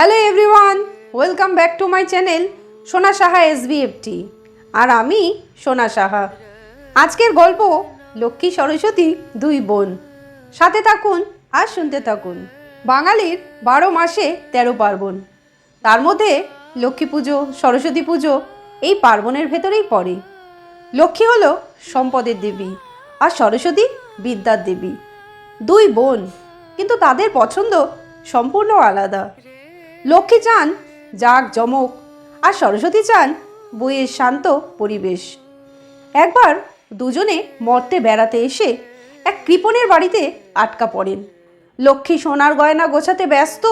Hello everyone welcome back to my channel Sona Saha SBFT আর আমি সোনা সাহা। আজকের গল্প লক্ষ্মী সরস্বতী দুই বোন। সাথে থাকুন আর শুনতে থাকুন। বাঙালির বারো মাসে তেরো পার্বণ। তার মধ্যে লক্ষ্মী পুজো, সরস্বতী পুজো এই পার্বণের ভেতরেই পড়ে। লক্ষ্মী হলো সম্পদের দেবী আর সরস্বতী বিদ্যার দেবী। দুই বোন, কিন্তু তাদের পছন্দ সম্পূর্ণ আলাদা। লক্ষ্মী চান জাগ জমক আর সরস্বতী চান বইয়ের শান্ত পরিবেশ। একবার দুজনে মর্তে বেড়াতে এসে এক কৃপণের বাড়িতে আটকা পড়েন। লক্ষ্মী সোনার গয়না গোছাতে ব্যস্ত,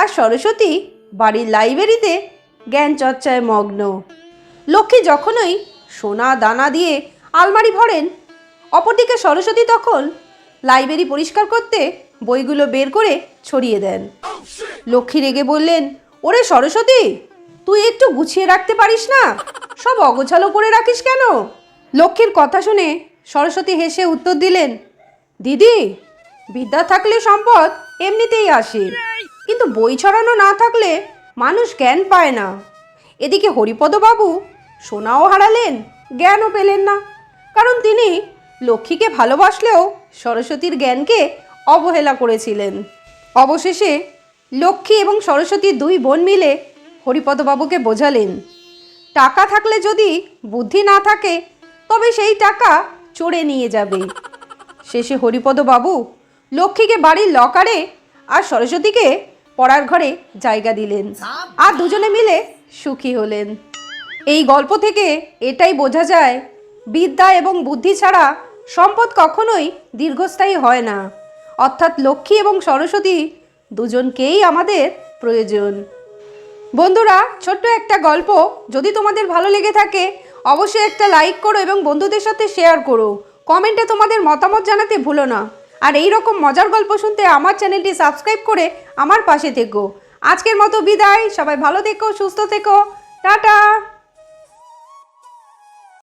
আর সরস্বতী বাড়ির লাইব্রেরিতে জ্ঞান চর্চায় মগ্ন। লক্ষ্মী যখনই সোনা দানা দিয়ে আলমারি ভরেন, অপরদিকে সরস্বতী তখন লাইব্রেরি পরিষ্কার করতে বইগুলো বের করে ছড়িয়ে দেন। লক্ষ্মী রেগে বললেন, ওরে সরস্বতী, তুই একটু গুছিয়ে রাখতে পারিস না? সব অগোছালো করে রাখিস কেন? লক্ষ্মীর কথা শুনে সরস্বতী হেসে উত্তর দিলেন, দিদি, বিদ্যা থাকলে সম্পদ এমনিতেই আসে, কিন্তু বই ছড়ানো না থাকলে মানুষ জ্ঞান পায় না। এদিকে হরিপদবাবু সোনাও হারালেন, জ্ঞানও পেলেন না। কারণ তিনি লক্ষ্মীকে ভালোবাসলেও সরস্বতীর জ্ঞানকে অবহেলা করেছিলেন। অবশেষে লক্ষ্মী এবং সরস্বতীর দুই বোন মিলে হরিপদবাবুকে বোঝালেন। টাকা থাকলে যদি বুদ্ধি না থাকে, তবে সেই টাকা চড়ে নিয়ে যাবে। শেষে হরিপদবাবু লক্ষ্মীকে বাড়ির লকারে আর সরস্বতীকে পড়ার ঘরে জায়গা দিলেন। আর দুজনে মিলে সুখী হলেন। এই গল্প থেকে এটাই বোঝা যায়, বিদ্যা এবং বুদ্ধি ছাড়া সম্পদ কখনোই দীর্ঘস্থায়ী হয় না। অর্থাৎ লক্ষ্মী এবং সরস্বতী দুজনকেই আমাদের প্রয়োজন। বন্ধুরা, ছোট্ট একটা গল্প। যদি তোমাদের ভালো লেগে থাকে, অবশ্যই একটা লাইক করো এবং বন্ধুদের সাথে শেয়ার করো। কমেন্টে তোমাদের মতামত জানাতে ভুলো না। আর এই রকম মজার গল্প শুনতে আমার চ্যানেলটি সাবস্ক্রাইব করে আমার পাশে থেকো। আজকের মতো বিদায়। সবাই ভালো থেকো, সুস্থ থেকো। টাটা!